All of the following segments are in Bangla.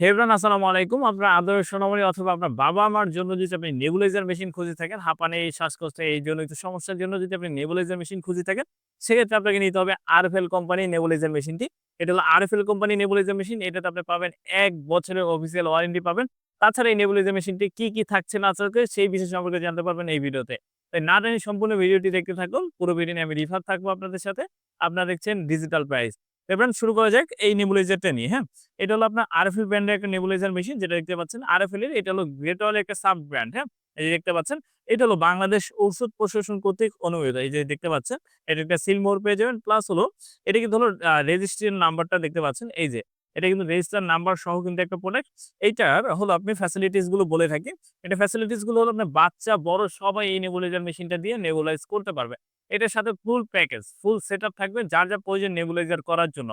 হেবরান আসসালামু আলাইকুম। আপনার আদরের সোনামণি অথবা আপনার বাবা-মার জন্য যদি আপনি নেবুলাইজার মেশিন খুঁজে থাকেন, হাঁপানি, শ্বাসকষ্ট এই জনিত সমস্যার জন্য যদি আপনি নেবুলাইজার মেশিন খুঁজে থাকেন, সেক্ষেত্রে আপনাকে নিতে হবে আরএফএল কোম্পানি নেবুলাইজার মেশিনটি। এটা হলো আরএফএল কোম্পানি নেবুলাইজার মেশিন। এটাতে আপনি পাবেন এক বছরের অফিসিয়াল ওয়ারেন্টি পাবেন। তাছাড়া এই নেবুলাইজার মেশিনটি কি, কি থাকছে না থাকছে সেই বিষয় সম্পর্কে জানতে পারবেন এই ভিডিওতে। তাই না টেনে সম্পূর্ণ ভিডিওটি দেখতে থাকুন। পুরো ভিডিও আমি রিফার থাকব আপনাদের সাথে। আপনারা দেখছেন ডিজিটাল প্রাইস। এবার শুরু করা যাক এই নেবুলাইজারটা নিয়ে, হ্যাঁ? এটা হলো আপনার আরএফএল ব্র্যান্ডের একটা নেবুলাইজার মেশিন যেটা দেখতে পাচ্ছেন। আরএফএল এর এটা হলো গ্রেট ওয়াল একটা সাব ব্র্যান্ড, হ্যাঁ? এই যে দেখতে পাচ্ছেন। এটা হলো বাংলাদেশ ঔষধ প্রশাসন কর্তৃক অনুমোদিত। এই যে দেখতে পাচ্ছেন। এটা একটা সিল মোহর পেয়ে যাবেন। প্লাস হলো এটা কিন্তু হলো রেজিস্ট্রেশন নাম্বারটা দেখতে পাচ্ছেন। এই যে এটা কিন্তু রেজিস্টার নাম্বার সহ কিন্তু একটা প্রোডাক্ট। এইটার হলো আপনি ফ্যাসিলিটিসগুলো বলে থাকি। এটা ফ্যাসিলিটিসগুলো হলো আপনার বাচ্চা, বড় সবাই এই নেবুলাইজার মেশিনটা দিয়ে নেবুলাইজ করতে পারবে। এটার সাথে ফুল প্যাকেজ, ফুল সেটআপ থাকবে যার, যা প্রয়োজন নেবুলাইজার করার জন্য।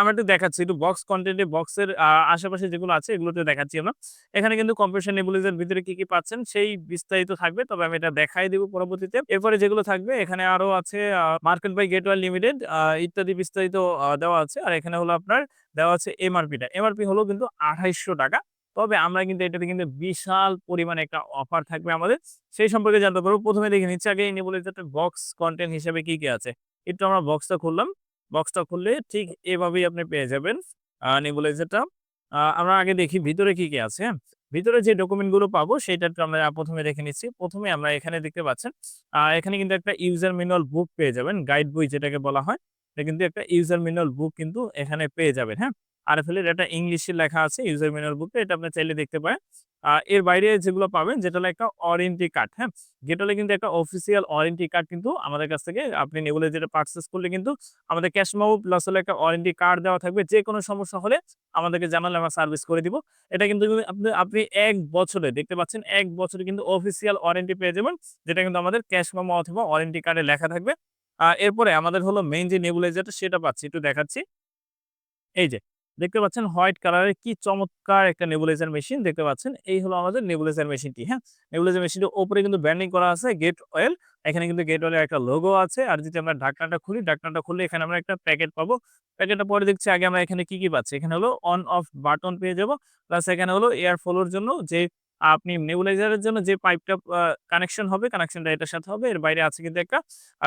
আমরা একটু দেখাচ্ছি একটু বক্স কনটেন্ট বক্সের আশেপাশে যেগুলো আছে এগুলোতে দেখাচ্ছি আমরা। এখানে কিন্তু কম্প্রেশন নেবুলাইজার ভিতরে কি, কি পাচ্ছেন সেই বিস্তারিত থাকবে। তবে আমি এটা দেখাই দিব পরবর্তীতে। এরপরে যেগুলো থাকবে এখানে আরও আছে মার্কেট বাই গেটওয়ে লিমিটেড ইত্যাদি বিস্তারিত দেওয়া আছে। আর এখানে হলো আপনার দেওয়া আছে এমআরপিটা। এমআরপি হলো কিন্তু ৳২৮০০ তবে আমরা কিন্তু এটাতে কিন্তু বিশাল পরিমাণে একটা অফার থাকবে আমাদের। সেই সম্পর্কে জানতে পারব। প্রথমে দেখে নিচ্ছি আগে এই নেবুলাইজারটার বক্স কন্টেন্ট হিসেবে কি, কি আছে। একটু আমরা বক্সটা খুললাম। বক্সটা খুললে ঠিক এভাবেই আপনি পেয়ে যাবেন নেবুলাইজারটা। আমরা আগে দেখি ভিতরে কি, কি আছে, হ্যাঁ? ভিতরে যে ডকুমেন্টগুলো পাবো সেটা আমরা ১ম এ দেখে নিচ্ছি। প্রথমে আমরা এখানে দেখতে পাচ্ছেন এখানে কিন্তু একটা ইউজার ম্যানুয়াল বুক পেয়ে যাবেন। গাইড বই যেটাকে বলা হয়। এটা কিন্তু একটা ইউজার ম্যানুয়াল বুক কিন্তু এখানে পেয়ে যাবেন, হ্যাঁ? আরএফএল এর এটা ইংলিশে লেখা আছে ইউজার ম্যানুয়াল বুকটা। এটা আপনি চাইলে দেখতে পারেন। এর বাইরে যেগুলো পাবেন যেটা হলো একটা ওয়ারেন্টি কার্ড, হ্যাঁ? যেটা হলো কিন্তু একটা অফিসিয়াল ওয়ারেন্টি কার্ড কিন্তু আমাদের কাছ থেকে আপনি নেবুলাইজারটা পারচেজ করলে কিন্তু আমাদের ক্যাশ মেমো প্লাস হলো একটা ওয়ারেন্টি কার্ড দেওয়া থাকবে। যে কোনো সমস্যা হলে আমাদেরকে জানালে আমরা সার্ভিস করে দিব। এটা কিন্তু আপনি আপনি ১ বছরে দেখতে পাচ্ছেন এক বছরে কিন্তু অফিসিয়াল ওয়ারেন্টি পেয়ে যাবেন। যেটা কিন্তু আমাদের ক্যাশ মেমো অথবা ওয়ারেন্টি কার্ডে লেখা থাকবে। এরপরে আমাদের হলো মেইন যে নেবুলাইজারটা সেটা পাচ্ছি। একটু দেখাচ্ছি। এই যে দেখতে পাচ্ছেন হোয়াইট কালারের কি চমৎকার একটা নেবুলাইজার মেশিন দেখতে পাচ্ছেন। এই হলো আমাদের নেবুলাইজার মেশিনটি, হ্যাঁ? নেবুলাইজার মেশিনটির উপরে কিন্তু ব্র্যান্ডিং করা আছে গেট অয়েল এখানে কিন্তু গেট ওয়েল এর একটা লোগো আছে। আর যদি আমরা ঢাকনাটা খুলি, ঢাকনাটা খুললে এখানে আমরা একটা প্যাকেট পাবো। প্যাকেটটা পরে দেখছি আগে আমরা এখানে কি, কি পাচ্ছি। এখানে হলো অন অফ বাটন পেয়ে যাব। প্লাস এখানে হলো এয়ার ফ্লোর জন্য যে আপনি নেবুলাইজারের জন্য যে পাইপটা কানেকশন হবে, কানেকশনটা এটার সাথে হবে। এর বাইরে আছে কিন্তু একটা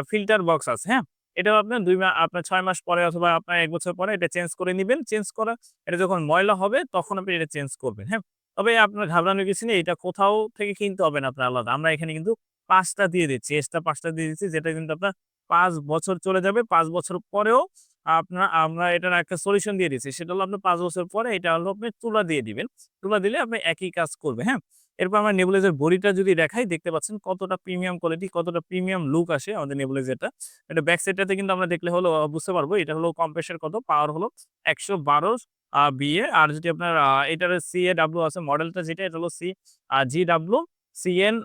ফিল্টার বক্স আছে, হ্যাঁ? এটাও আপনার দুই মাস আপনার ছয় মাস পরে অথবা আপনার ১ বছর পরে এটা চেঞ্জ করে নেবেন চেঞ্জ করা এটা যখন ময়লা হবে তখন আপনি এটা চেঞ্জ করবেন, হ্যাঁ? তবে আপনার ঘাবড়ানোর কিছু নেই। এটা কোথাও থেকে কিনতে হবে না আপনার আলাদা। আমরা এখানে কিন্তু পাঁচটা দিয়ে দিচ্ছি। এক্সট্রা পাঁচটা দিয়ে দিচ্ছি যেটা কিন্তু আপনার পাঁচ বছর চলে যাবে। পাঁচ বছর পরেও আপনার আমরা এটার একটা সলিউশন দিয়ে দিচ্ছি। সেটা হলো আপনার পাঁচ বছর পরে এটা হলো আপনি তুলা দিয়ে দিবেন। তুলা দিলে আপনি একই কাজ করবে, হ্যাঁ? এরপর আমরা নেবুলাইজার বডিটা যদি দেখাই দেখতে পাচ্ছেন কতটা প্রিমিয়াম কোয়ালিটি, কতটা প্রিমিয়াম লুক আসে আমাদের নেবুলাইজারটা। এটা ব্যাক সাইডটাতে কিন্তু আমরা দেখলে হলো বুঝতে পারব। এটা হলো কম্প্রেসর কত, পাওয়ার হলো একশো বারো বিএ আর যদি আপনার এটার সি এ ডাব্লু আছে মডেলটা যেটা এটা হলো সি জি ডাব্লু সিএন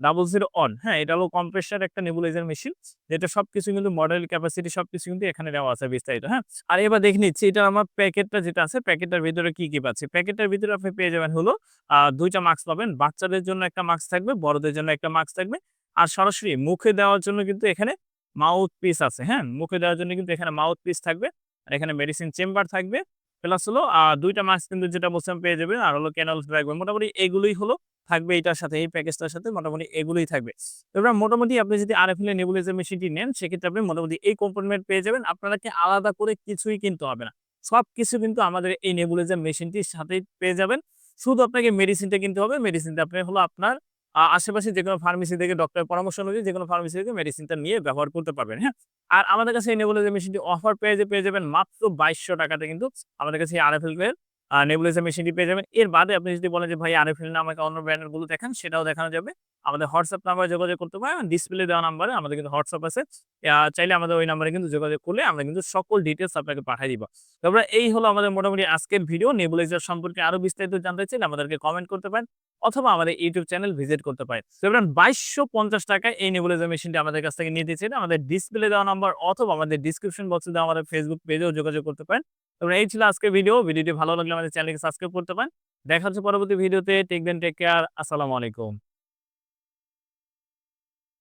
আ ০০ অন, হ্যাঁ? এটা হলো কম্প্রেসর একটা নেবুলাইজার মেশিন। যেটা সবকিছু কিন্তু মডেল ক্যাপাসিটি সবকিছু কিন্তু এখানে দেওয়া আছে বিস্তারিত, হ্যাঁ? আর এবার দেখে নিচ্ছি এটা আমার প্যাকেটটা যেটা আছে প্যাকেটটার ভিতরে কি, কি পাচ্ছি। প্যাকেটটার ভিতরে আপনি পেয়ে যাবেন হলো আ ২ টা মাস্ক পাবেন। বাচ্চাদের জন্য একটা মাস্ক থাকবে, বড়দের জন্য একটা মাস্ক থাকবে। আর সরাসরি মুখে দেওয়ার জন্য কিন্তু এখানে মাউথ পিস আছে, হ্যাঁ? মুখে দেওয়ার জন্য কিন্তু এখানে মাউথ পিস থাকবে। আর এখানে মেডিসিন চেম্বার থাকবে। প্লাস হলো আ ২ টা মাস্ক কিন্তু যেটা বলছিলাম পেয়ে যাবেন। আর হলো ক্যানাল থাকবে। মোটামুটি এগুলোই হলো থাকবে এটার সাথে এই প্যাকেজটার সাথে মোটামুটি এগুলোই থাকবে। এবার মোটামুটি আপনি যদি আরএফএল এর নেবুলাইজার মেশিনটি নেন সেক্ষেত্রে আপনি মোটামুটি এই কম্পোনেন্ট পেয়ে যাবেন। আপনাকে আলাদা করে কিছুই কিনতে হবে না। সবকিছু কিন্তু আমাদের এই নেবুলাইজার মেশিনটির সাথেই পেয়ে যাবেন। শুধু আপনাকে মেডিসিনটা কিনতে হবে। মেডিসিনটা আপনি হলো আপনার আশেপাশে যে কোনো ফার্মেসি থেকে ডক্টরের পরামর্শ অনুযায়ী যে কোনো ফার্মেসি থেকে মেডিসিনটা নিয়ে ব্যবহার করতে পারবেন, হ্যাঁ? আর আমাদের কাছে এই নেবুলাইজার মেশিনটি অফার প্রাইজে পেয়ে যাবেন মাত্র বাইশশো টাকাতে কিন্তু আমাদের কাছে এই আরএফএল এর নেবুলাইজার মেশিনটি পেয়ে যাবেন। এর বাদে আপনি যদি বলেন যে, ভাই আরএফএল না আমাকে অন্য ব্র্যান্ডেরগুলো দেখান সেটাও দেখানো যাবে। আমাদের হোয়াটসঅ্যাপ নাম্বারে যোগাযোগ করতে পারেন। ডিসপ্লে দেওয়া নাম্বারে আমাদের কিন্তু হোয়াটসঅ্যাপ আছে। চাইলে আমাদের ওই নাম্বারে কিন্তু যোগাযোগ করলে আমরা কিন্তু সকল ডিটেইলস আপনাকে পাঠায় দিব। তারপরে এই হলো আমাদের মোটামুটি আজকের ভিডিও। নেবুলাইজার সম্পর্কে আরও বিস্তারিত জানতে চাইলে আমাদেরকে কমেন্ট করতে পারেন অথবা আমাদের ইউটিউব চ্যানেল ভিজিট করতে পারেন। তো এবার ৳২২৫০ এই নেবুলাইজার মেশিনটি আমাদের কাছ থেকে নিতে চাইলে আমাদের ডিসপ্লে দেওয়া নাম্বার অথবা আমাদের ডেসক্রিপশন বক্সে দেওয়া আমাদের ফেসবুক পেজেও যোগাযোগ করতে পারেন। তো এই ছিল আজকের ভিডিও। ভিডিওটি ভালো লাগলে আমাদের চ্যানেলকে সাবস্ক্রাইব করতে পারেন। দেখা হচ্ছে পরবর্তী ভিডিওতে। Take then take care. আসসালামু আলাইকুম।